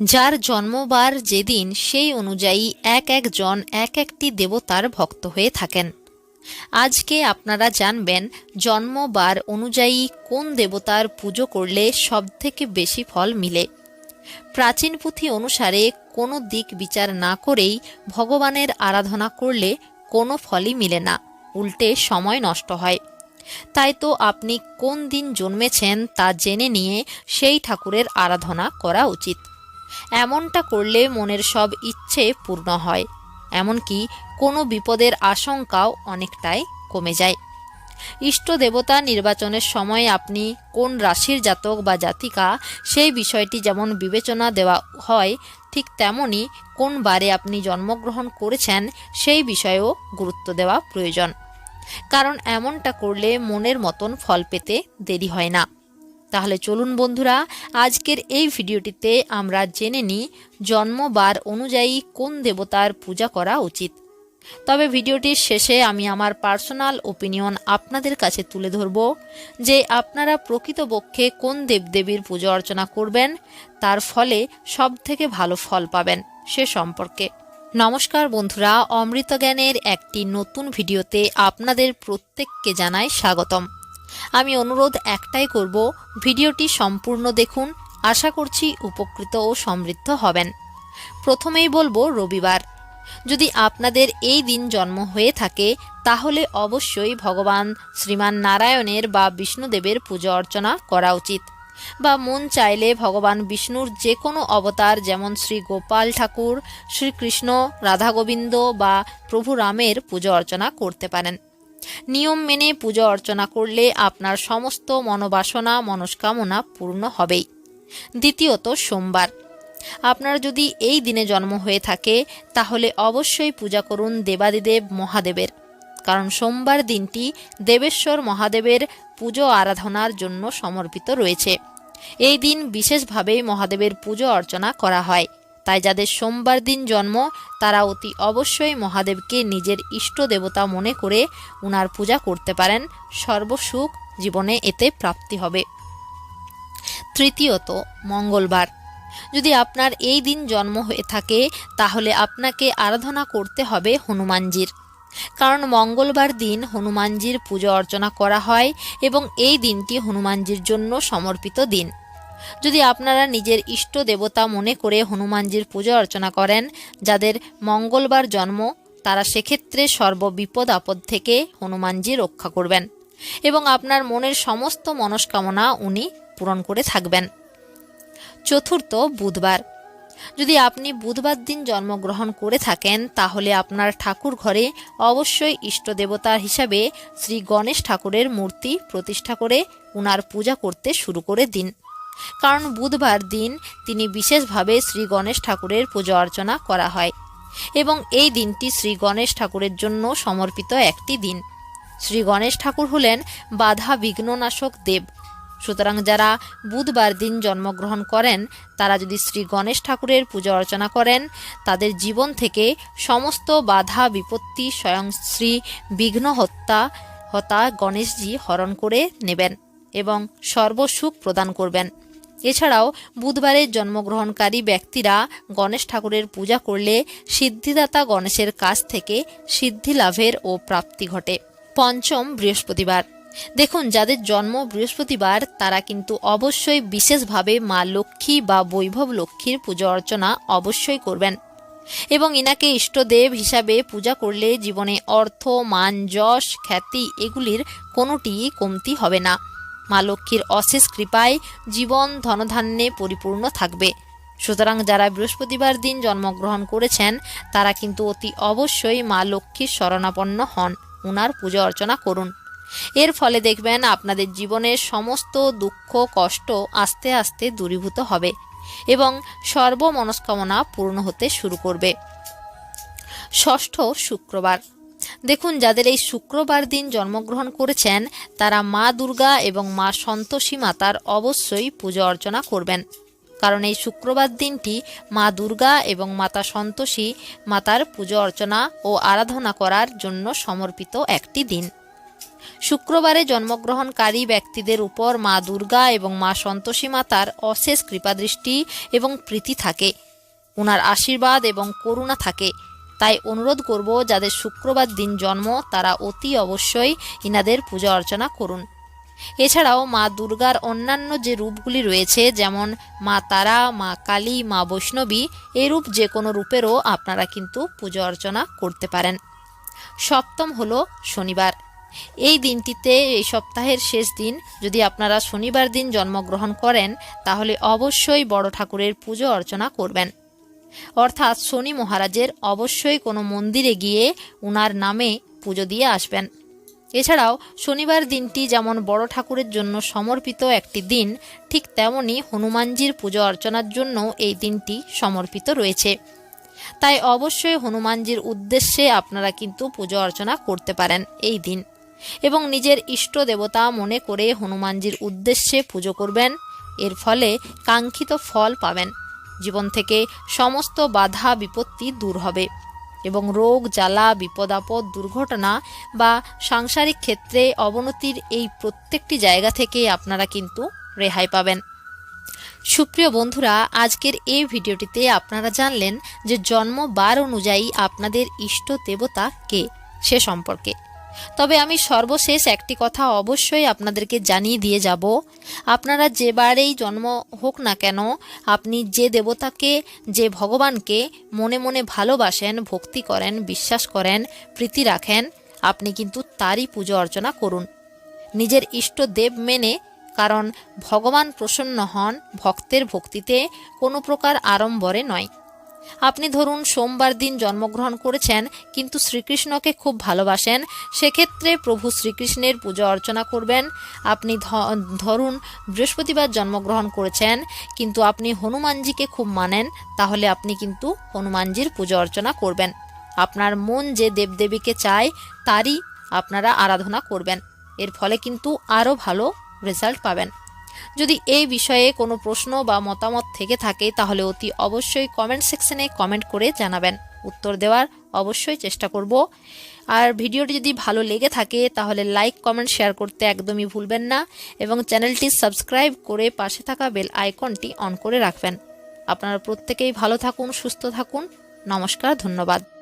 যার জন্মবার যেদিন, সেই অনুযায়ী এক একজন এক একটি দেবতার ভক্ত হয়ে থাকেন। আজকে আপনারা জানবেন, জন্মবার অনুযায়ী কোন দেবতার পুজো করলে সবথেকে বেশি ফল মিলে। প্রাচীন পুঁথি অনুসারে কোনো দিক বিচার না করেই ভগবানের আরাধনা করলে কোনো ফলই মিলে না, উল্টে সময় নষ্ট হয়। তাই তো আপনি কোন দিন জন্মেছেন তা জেনে নিয়ে সেই ঠাকুরের আরাধনা করা উচিত। এমনটা করলে মনের সব ইচ্ছে পূর্ণ হয়। এমনকি কোনো বিপদের আশঙ্কাও অনেকটাই কমে যায়। ইষ্ট দেবতা নির্বাচনের সময় আপনি কোন রাশির জাতক বা জাতিকা, সেই বিষয়টি যেমন বিবেচনা দেওয়া হয়, ঠিক তেমনই কোন বারে আপনি জন্মগ্রহণ করেছেন, সেই বিষয়েও গুরুত্ব দেওয়া প্রয়োজন। কারণ এমনটা করলে মনের মতন ফল পেতে দেরি হয় না। তাহলে চলুন বন্ধুরা, আজকের এই ভিডিওটিতে আমরা জেনে নিই জন্মবার অনুযায়ী কোন দেবতার পূজা করা উচিত। তবে ভিডিওটির শেষে আমি আমার পার্সোনাল ওপিনিয়ন আপনাদের কাছে তুলে ধরব যে আপনারা প্রকৃতপক্ষে কোন দেবদেবীর পুজো অর্চনা করবেন, তার ফলে সব থেকে ভালো ফল পাবেন সে সম্পর্কে। নমস্কার বন্ধুরা, অমৃত জ্ঞানের একটি নতুন ভিডিওতে আপনাদের প্রত্যেককে জানাই স্বাগতম। আমি অনুরোধ একটাই করব, ভিডিওটি সম্পূর্ণ দেখুন। আশা করছি উপকৃত ও সমৃদ্ধ হবেন। প্রথমেই বলব, রবিবার। যদি আপনাদের এই দিন জন্ম হয়ে থাকে, তাহলে অবশ্যই ভগবান শ্রীমান নারায়ণের বা বিষ্ণুদেবের পুজো অর্চনা করা উচিত। বা মন চাইলে ভগবান বিষ্ণুর যে কোনো অবতার, যেমন শ্রী গোপাল ঠাকুর, শ্রীকৃষ্ণ রাধাগোবিন্দ বা প্রভু রামের পুজো অর্চনা করতে পারেন। নিয়ম মেনে পুজো অর্চনা করলে আপনার সমস্ত মনোবাসনা, মনস্কামনা পূর্ণ হবেই। দ্বিতীয়ত সোমবার। আপনার যদি এই দিনে জন্ম হয়ে থাকে, তাহলে অবশ্যই পূজা করুন দেবাদিদেব মহাদেবের। কারণ সোমবার দিনটি দেবেশ্বর মহাদেবের পুজো আরাধনার জন্য সমর্পিত রয়েছে। এই দিন বিশেষভাবে মহাদেবের পুজো অর্চনা করা হয়। তাই যাদের সোমবার দিন জন্ম, তারা অতি অবশ্যই মহাদেবকে নিজের ইষ্ট দেবতা মনে করে উনার পূজা করতে পারেন। সর্বসুখ জীবনে এতে প্রাপ্তি হবে। তৃতীয়ত, মঙ্গলবার। যদি আপনার এই দিন জন্ম হয়ে থাকে, তাহলে আপনাকে আরাধনা করতে হবে হনুমানজির। কারণ মঙ্গলবার দিন হনুমানজির পুজো অর্চনা করা হয় এবং এই দিনটি হনুমানজির জন্য সমর্পিত দিন। যদি আপনারা নিজের ইষ্ট দেবতা মনে করে হনুমানজির পুজো অর্চনা করেন, যাদের মঙ্গলবার জন্ম, তারা সেক্ষেত্রে সর্ববিপদ আপদ থেকে হনুমানজি রক্ষা করবেন এবং আপনার মনের সমস্ত মনস্কামনা উনি পূরণ করে থাকবেন। চতুর্থ, বুধবার। যদি আপনি বুধবার দিন জন্মগ্রহণ করে থাকেন, তাহলে আপনার ঠাকুর ঘরে অবশ্যই ইষ্ট দেবতার হিসাবে শ্রী গণেশ ঠাকুরের মূর্তি প্রতিষ্ঠা করে উনার পূজা করতে শুরু করে দিন। কারণ বুধবার দিন তিনি বিশেষভাবে শ্রী গণেশ ঠাকুরের পূজা অর্চনা করা হয় এবং এই দিনটি শ্রী গণেশ ঠাকুরের জন্য সমর্পিত একটি দিন। শ্রী গণেশ ঠাকুর হলেন বাধা বিঘ্ননাশক দেব। সুতরাং যারা বুধবার দিন জন্মগ্রহণ করেন, তারা যদি শ্রী গণেশ ঠাকুরের পূজা অর্চনা করেন, তাদের জীবন থেকে সমস্ত বাধা বিপত্তি স্বয়ং শ্রী বিঘ্ন হত্যা হতা গণেশজি হরণ করে নেবেন এবং সর্বসুখ প্রদান করবেন। এছাড়াও বুধবারে জন্মগ্রহণকারী ব্যক্তিরা গণেশ ঠাকুরের পূজা করলে সিদ্ধিদাতা গণেশের কাছ থেকে সিদ্ধি লাভের ও প্রাপ্তি ঘটে। পঞ্চম বৃহস্পতিবার। দেখুন, যাদের জন্ম বৃহস্পতিবার, তারা কিন্তু অবশ্যই বিশেষভাবে মা লক্ষ্মী বা বৈভব লক্ষ্মীর পূজা অর্চনা অবশ্যই করবেন। এবং ইনাকে ইষ্টদেব হিসাবে পূজা করলে জীবনে অর্থ, মান, যশ, খ্যাতি এগুলির কোনোটিই কমতি হবে না। মা লক্ষ্মীর অশেষ কৃপায় জীবন ধনধান্যে পরিপূর্ণ থাকবে। সুতরাং যারা বৃহস্পতিবার দিন জন্মগ্রহণ করেছেন, তারা কিন্তু অতি অবশ্যই মা লক্ষ্মীর শরণাপন্ন হন, উনার পূজা অর্চনা করুন। এর ফলে দেখবেন আপনাদের জীবনের সমস্ত দুঃখ, কষ্ট আস্তে আস্তে দূরীভূত হবে এবং সর্বমনস্কামনা পূর্ণ হতে শুরু করবে। ষষ্ঠ শুক্রবার। দেখুন, যাদের এই শুক্রবার দিন জন্মগ্রহণ করেছেন, তারা মা দুর্গা এবং মা সন্তোষী মাতার অবশ্যই পূজা অর্চনা করবেন। কারণ এই শুক্রবার দিনটি মা দুর্গা এবং মাতা সন্তোষী মাতার পুজো অর্চনা ও আরাধনা করার জন্য সমর্পিত একটি দিন। শুক্রবারে জন্মগ্রহণকারী ব্যক্তিদের উপর মা দুর্গা এবং মা সন্তোষী মাতার অশেষ কৃপাদৃষ্টি এবং প্রীতি থাকে। ওনার আশীর্বাদ এবং করুণা থাকে। তাই অনুরোধ করব যাদের শুক্রবার দিন জন্ম, তারা অতি অবশ্যই ইনাদের পূজা অর্চনা করুন। এছাড়াও মা দুর্গার অন্যান্য যে রূপগুলি রয়েছে, যেমন মা তারা, মা কালী, মা বৈষ্ণবী, এরূপ যে কোনো রূপেরও আপনারা কিন্তু পুজো অর্চনা করতে পারেন। সপ্তম হলো শনিবার। এই দিনটিতে, এই সপ্তাহের শেষ দিন, যদি আপনারা শনিবার দিন জন্মগ্রহণ করেন, তাহলে অবশ্যই বড় ঠাকুরের পুজো অর্চনা করবেন। অর্থাৎ শনি মহারাজের অবশ্যই কোনো মন্দিরে গিয়ে উনার নামে পুজো দিয়ে আসবেন। এছাড়াও শনিবার দিনটি যেমন বড় ঠাকুরের জন্য সমর্পিত একটি দিন, ঠিক তেমনি হনুমানজির পুজো অর্চনার জন্য এই দিনটি সমর্পিত রয়েছে। তাই অবশ্যই হনুমানজির উদ্দেশ্যে আপনারা কিন্তু পুজো অর্চনা করতে পারেন এই দিন। এবং নিজের ইষ্ট দেবতা মনে করে হনুমানজির উদ্দেশ্যে পুজো করবেন, এর ফলে কাঙ্ক্ষিত ফল পাবেন। জীবন থেকে সমস্ত বাধা বিপত্তি দূর হবে এবং রোগ, জ্বালা, বিপদ আপদ, দুর্ঘটনা বা সাংসারিক ক্ষেত্রে অবনতির এই প্রত্যেকটি জায়গা থেকে আপনারা কিন্তু রেহাই পাবেন। সুপ্রিয় বন্ধুরা, আজকের এই ভিডিওটিতে আপনারা জানলেন যে জন্ম বার অনুযায়ী আপনাদের ইষ্ট দেবতা কে সে সম্পর্কে। তবে আমি সর্বশেষ একটি কথা অবশ্যই আপনাদেরকে জানিয়ে দিয়ে যাব। আপনারা যেবারেই জন্ম হোক না কেন, আপনি যে দেবতাকে, যে ভগবানকে মনে মনে ভালোবাসেন, ভক্তি করেন, বিশ্বাস করেন, প্রীতি রাখেন, আপনি কিন্তু তারই পুজো অর্চনা করুন। নিজের ইষ্ট দেব মেনে, কারণ ভগবান প্রসন্ন হন, ভক্তের ভক্তিতে কোনো প্রকার আড়ম্বরে নয়। আপনি ধরুন সোমবার দিন জন্মগ্রহণ করেছেন, কিন্তু শ্রীকৃষ্ণকে খুব ভালোবাসেন, সেক্ষেত্রে প্রভু শ্রীকৃষ্ণের পূজা অর্চনা করবেন। আপনি ধরুন বৃহস্পতিবার জন্মগ্রহণ করেছেন, কিন্তু আপনি হনুমানজিকে খুব মানেন, তাহলে আপনি কিন্তু হনুমানজির পূজা অর্চনা করবেন। আপনার মন যে দেবদেবীকে চায়, তারই আপনারা আরাধনা করবেন। এর ফলে কিন্তু আরও ভালো রেজাল্ট পাবেন। যদি এই বিষয়ে কোনো প্রশ্ন বা মতামত থেকে থাকে, তাহলে অতি অবশ্যই কমেন্ট সেকশনে কমেন্ট করে জানাবেন। উত্তর দেওয়ার অবশ্যই চেষ্টা করব। আর ভিডিওটি যদি ভালো লেগে থাকে, তাহলে লাইক কমেন্ট শেয়ার করতে একদমই ভুলবেন না এবং চ্যানেলটি সাবস্ক্রাইব করে পাশে থাকা বেল আইকনটি অন করে রাখবেন। আপনারা প্রত্যেকেই ভালো থাকুন, সুস্থ থাকুন। নমস্কার, ধন্যবাদ।